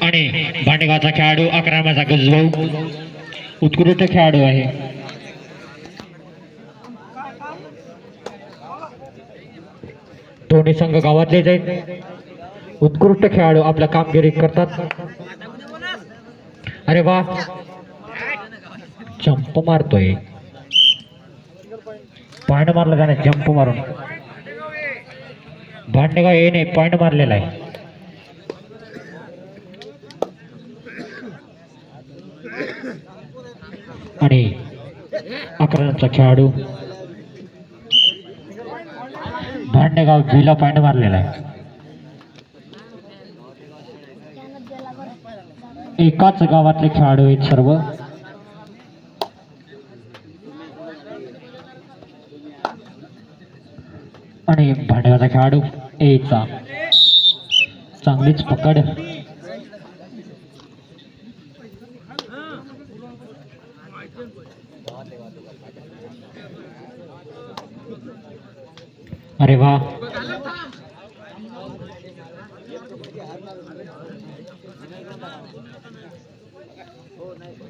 आणि भांडेगावचा खेळाडू अकरामाचा गजभाऊ उत्कृष्ट खेळाडू आहे. दोन्ही संघ गावातलेच आहेत उत्कृष्ट खेळाडू आपल्या कामगिरी करतात. अरे वा. जंप मारतोय. पॉइंट मारलं त्याने जंप मारून. भांडेगाव येणे पॉइंट मारलेला आहे. आणि अकराचा खेळाडू. भांडेगाव बीला पॉइंट मारलेला आहे. एकाच गावातले खेळाडू आहेत सर्व. आणि भांडेगावचा खेळाडू एचा. चांगलीच पकड. अरे वा.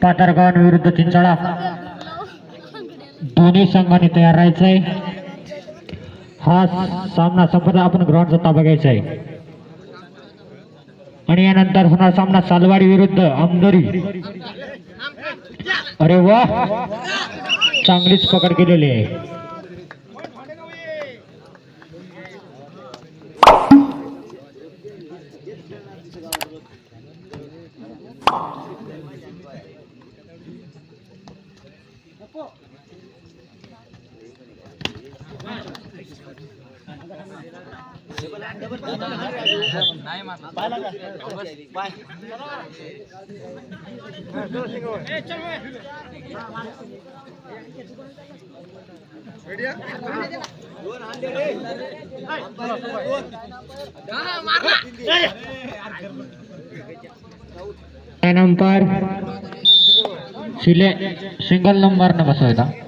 नाही विरुद्ध चिंचाळा. दोन्ही संघाने तयार राहायचंय. हा सामना संपता आपण ग्राउंडचा ताबा घ्यायचा आहे आणि यानंतर होणार सामना सालवाडी विरुद्ध आमदरी. अरे वा! चांगलीच पकड केलेली आहे. नंबर सिले सिंगल नंबर न बसवायचा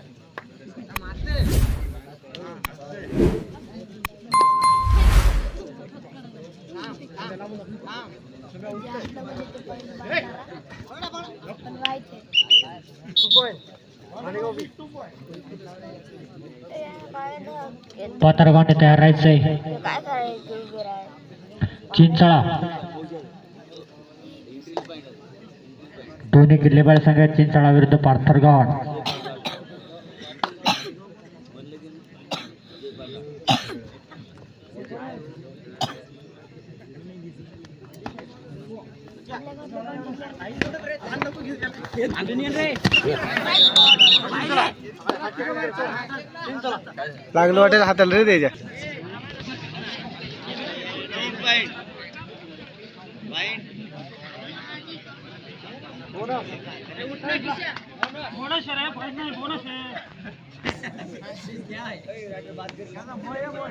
पातारगावने तयार राहायचंय चिंचळा. दोन्ही किल्लेबाळ संघ चिंचळा विरुद्ध पाथरगाव लागलं वाटेल हाताला रे त्याच्या.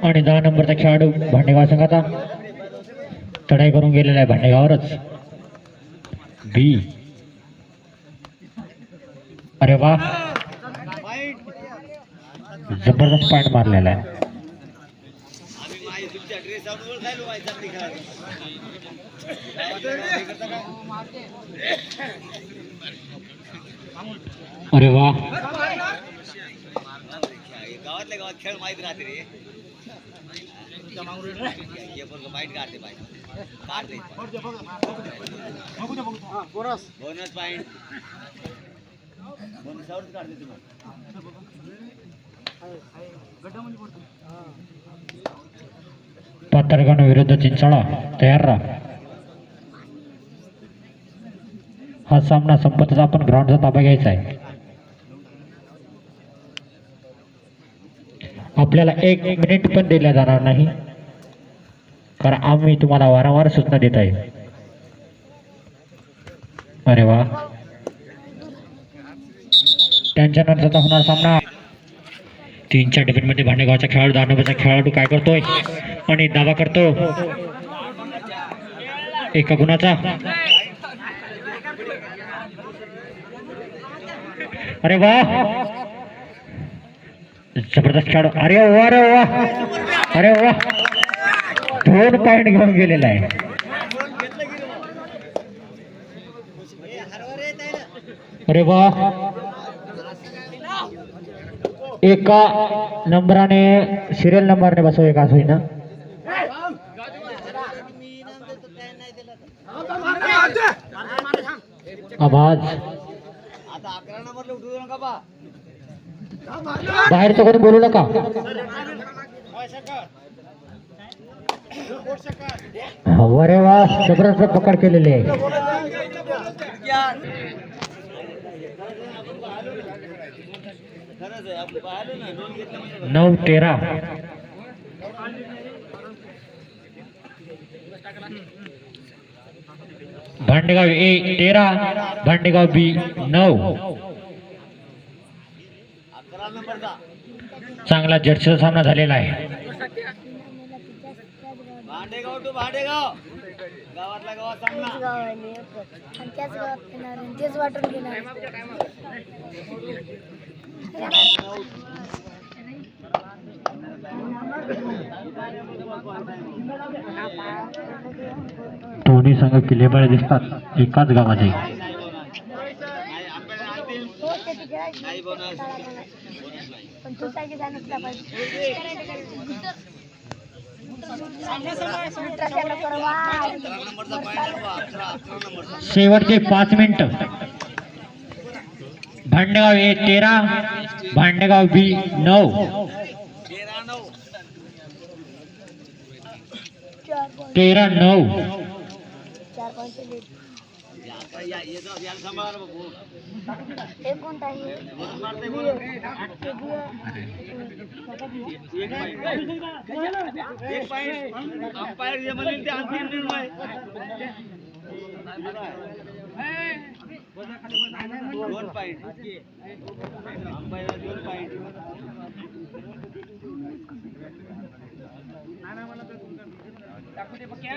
आणि दहा नंबरचा खेळाडू भांडेगाव संघाचा. चढाई करून गेलेला आहे भांडेगावरच बी अरे वा. ज़बरदस्त पॉइंट मारलेला आहे. अरे वा. गावातल्या गावात खेळ माहित राहते रे हे पोरगं बाईट काढते बाईट काढते बोनस पॉईंट तुम्हाला पातळगाव विरुद्ध चिंचाळा तयार राहा. हा सामना संपतच आपण ग्राउंडचा ताबा घ्यायचा आहे. आपल्याला एक मिनिट पण दिल्या जाणार नाही. कारण आम्ही तुम्हाला वारंवार सूचना देत आहे. अरे वा. त्यांच्या नंतरचा होणार सामना. तीनच्या डिफेंडमध्ये भांडेगावचा खेळाडू दहा नंबरचा खेळाडू काय करतोय? आणि दावा करतो. एका गुणाचा. अरे वा! जबरदस्त खेळाडू. अरे वा अरे वा! अरे वा! दोन पॉईंट घेऊन गेलेला आहे. अरे वा! एका सिरियल एका असं ना आवाज़ आता अकरा नंबरला उठू देऊ नका बा बाहेरचं कोणी बोलू नका. अरे वा ज़बरदस्त पकड केलेली आहे. नऊ तेरा भांडेगाव ए तेरा भांडेगाव बी नऊ चांगला जर्सीचा सामना भांडेगाव टू गावातला गावात तेच. आणि त्याच गावात आणि वाटून घेणार दोन्ही संघ किल्लेबळे दिसतात. एकाच गावाचे. आणतील हो. पण तू काय शेवटचे पाच मिनिट. भांडेगाव ए तेरा भांडेगाव बी नऊ. तेरा नऊ. ये कौन था ये एक पायर अंपायर ये मलिन ते अंतिम निर्णय दोन पॉइंट। अंपायर दोन पॉइंट नाना मला तर टाकू दे बघ काय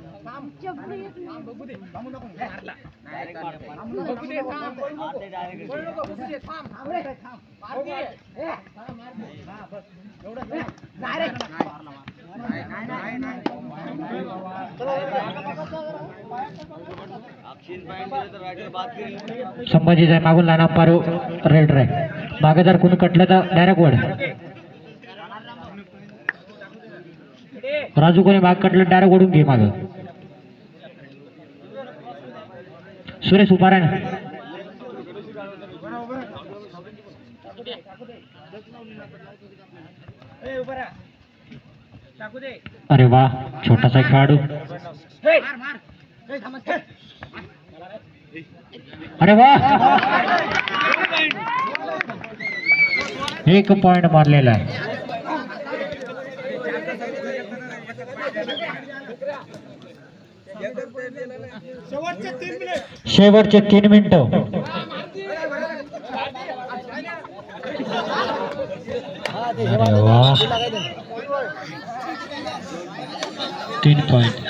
संभाजी जाय मागून लाना पारो रेड रे मागे जर कोणी कटलं तर डायरेक्ट वड राजू कोणी माग कटलं डायरेक्ट ओढून घे मागं. सुरेश उभा राह ना अरे वा छोटासा खेळाडू. अरे वा. एक पॉइंट मारलेला आहे. शेवटचे तीन मिनिट. तीन पॉइंट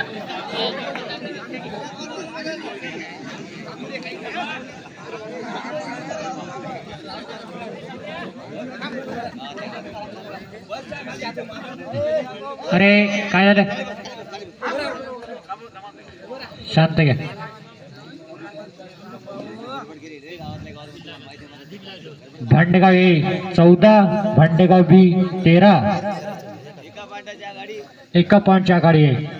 अरे काय झालं? शांत घ्या भांडेगाव ए चौदा भांडेगाव बी तेरा एका पाटाची आघाडी एका पॉईंटची आघाडी आहे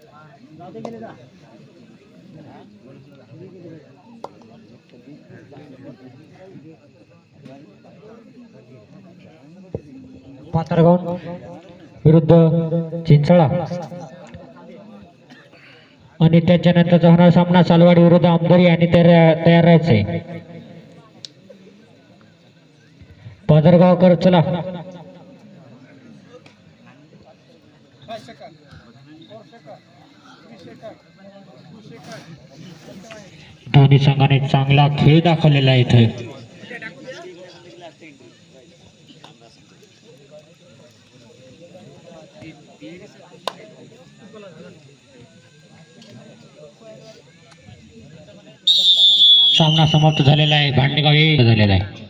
पाथरगाव विरुद्ध चिंचळा आणि त्याच्यानंतरचा होणार सामना सालवाडी विरुद्ध आमदारी आणि तयार राहायचे पाथरगावकर चला Thank you. दोन्ही संघाने चांगला खेळ दाखवलेला आहे इथे. सामना समाप्त झालेला आहे. भांडेगाव झालेला आहे.